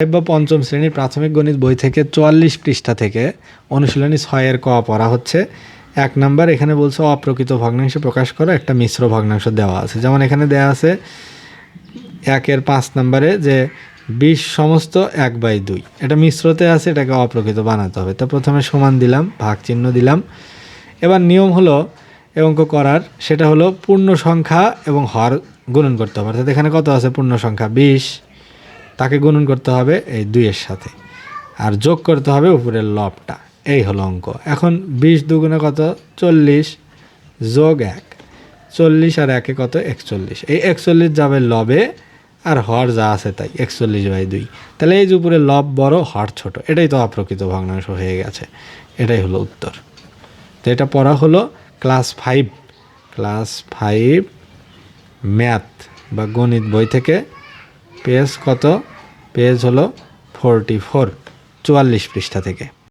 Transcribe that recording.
বা পঞ্চম শ্রেণির প্রাথমিক গণিত বই থেকে চুয়াল্লিশ পৃষ্ঠা থেকে অনুশীলনী ছয়ের ক পড়া হচ্ছে। এক নাম্বার, এখানে বলছে অপ্রকৃত ভগ্নাংশ প্রকাশ করো, একটা মিশ্র ভগ্নাংশ দেওয়া আছে। যেমন এখানে দেওয়া আছে একের পাঁচ নাম্বারে যে বিশ সমস্ত এক বাই দুই। এটা মিশ্রতে আছে, এটাকে অপ্রকৃত বানাতে হবে। তো প্রথমে সমান দিলাম, ভাগ চিহ্ন দিলাম। এবার নিয়ম হলো এই অঙ্ক করার, সেটা হলো পূর্ণ সংখ্যা এবং হর গুণন করতে হবে। অর্থাৎ এখানে কত আছে? পূর্ণ সংখ্যা বিশ তাকে গুণন করতে হবে এই দুইয়ের সাথে। আর যোগ করতে হবে উপরের লবটা। এই হলো অঙ্ক। এখন বিশ দুগুণে কত? চল্লিশ। যোগ এক। চল্লিশ আর একে কত? একচল্লিশ। এই একচল্লিশ যাবে লবে, আর হর যা আছে তাই, একচল্লিশ বাই দুই। তাহলে এই যে উপরে লব বড়, হর ছোট, এটাই তো অপ্রকৃত ভগ্নাংশ হয়ে গেছে। এটাই হলো উত্তর। তো এটা পড়া হলো class five. Class five math বা গণিত বই থেকে পেজ কত? পেজ হলো ফোরটি ফোর চুয়াল্লিশ পৃষ্ঠা থেকে।